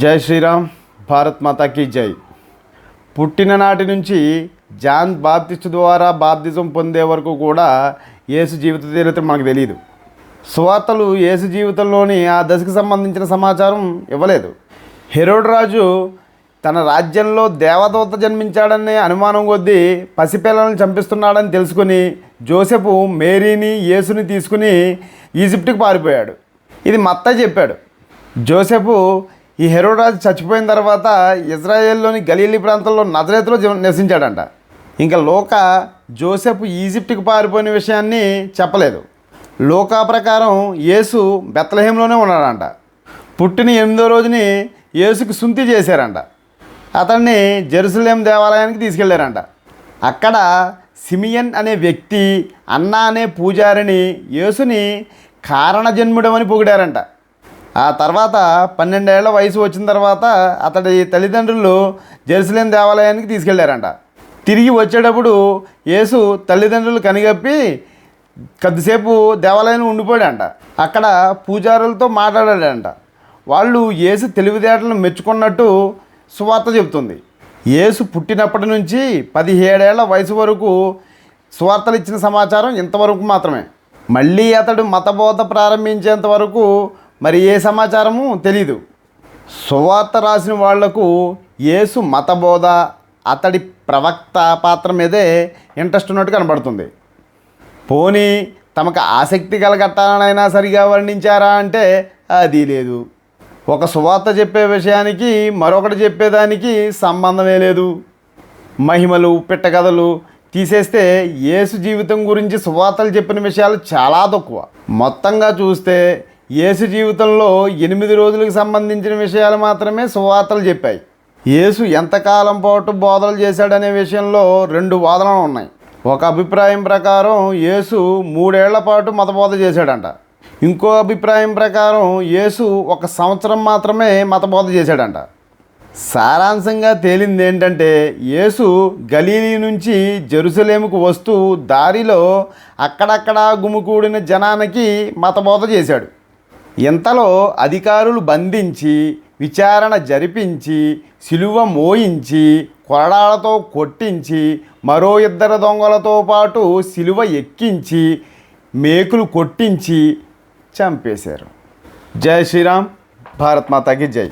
జై శ్రీరామ్ భారత్ మాతాకి జై. పుట్టిన నాటి నుంచి జాన్ బాప్తిస్ట్ ద్వారా బాప్తిజం పొందే వరకు కూడా యేసు జీవిత చరిత్ర మనకు తెలియదు సువార్తలు యేసు జీవితంలోని ఆ దశకు సంబంధించిన సమాచారం ఇవ్వలేదు. హెరోడ్ రాజు తన రాజ్యంలో దేవదూత జన్మించాడనే అనుమానం కొద్దీ పసిపిల్లలను చంపిస్తున్నాడని తెలుసుకుని జోసెఫ్ మేరీని యేసుని తీసుకుని ఈజిప్ట్కి పారిపోయాడు. ఇది మత్త చెప్పాడు. జోసెఫ్ ఈ హెరోరాజు చచ్చిపోయిన తర్వాత ఇజ్రాయెల్లోని గలీలీ ప్రాంతంలో నజరేతులో నివసించాడంట. ఇంకా లోక జోసెఫ్ ఈజిప్ట్కి పారిపోయిన విషయాన్ని చెప్పలేదు. లోకా ప్రకారం యేసు బెత్తలహేంలోనే ఉన్నాడంట. పుట్టిన ఎనిమిదో రోజుని యేసుకి సుంతి చేశారంట. అతన్ని జెరూసలేం దేవాలయానికి తీసుకెళ్ళారంట. అక్కడ సిమియన్ అనే వ్యక్తి అన్న అనే పూజారిని యేసుని కారణజన్ముడమని పొగిడారంట. ఆ తర్వాత పన్నెండేళ్ళ వయసు వచ్చిన తర్వాత అతడి తల్లిదండ్రులు జెరూసలేం దేవాలయానికి తీసుకెళ్ళారంట. తిరిగి వచ్చేటప్పుడు యేసు తల్లిదండ్రులు కనిగప్పి కొద్దిసేపు దేవాలయంలో ఉండిపోయాడంట. అక్కడ పూజారులతో మాట్లాడాడంట. వాళ్ళు యేసు తెలివితేటలను మెచ్చుకున్నట్టు సువార్త చెబుతుంది. యేసు పుట్టినప్పటి నుంచి పదిహేడేళ్ళ వయసు వరకు సువార్తలు ఇచ్చిన సమాచారం ఇంతవరకు మాత్రమే. మళ్ళీ అతడు మతబోధ ప్రారంభించేంత వరకు మరి ఏ సమాచారము తెలీదు. సువార్త రాసిన వాళ్ళకు యేసు మతబోధ అతడి ప్రవక్త పాత్ర మీదే ఇంట్రెస్ట్ ఉన్నట్టు కనబడుతుంది. పోనీ తమకు ఆసక్తి కలగట్టాలనైనా సరిగా వర్ణించారా అంటే అది లేదు. ఒక సువార్త చెప్పే విషయానికి మరొకటి చెప్పేదానికి సంబంధమే లేదు. మహిమలు పిట్టకథలు తీసేస్తే యేసు జీవితం గురించి సువార్తలు చెప్పిన విషయాలు చాలా తక్కువ. మొత్తంగా చూస్తే యేసు జీవితంలో ఎనిమిది రోజులకు సంబంధించిన విషయాలు మాత్రమే సువార్తలు చెప్పాయి. యేసు ఎంతకాలం పాటు బోధనలు చేశాడనే విషయంలో రెండు వాదనలు ఉన్నాయి. ఒక అభిప్రాయం ప్రకారం యేసు మూడేళ్ళ పాటు మతబోధ చేశాడంట. ఇంకో అభిప్రాయం ప్రకారం యేసు ఒక సంవత్సరం మాత్రమే మతబోధ చేశాడంట. సారాంశంగా తేలింది ఏంటంటే యేసు గలీలీ నుంచి జెరుసలేముకు వస్తూ దారిలో అక్కడక్కడ గుమికూడిన జనానికి మతబోధ చేశాడు. ఇంతలో అధికారులు బంధించి విచారణ జరిపించి సిలువ మోయించి కొరడాలతో కొట్టించి మరో ఇద్దరు దొంగలతో పాటు సిలువ ఎక్కించి మేకులు కొట్టించి చంపేశారు. జై శ్రీరామ్. భారత్ మాతాకి జై.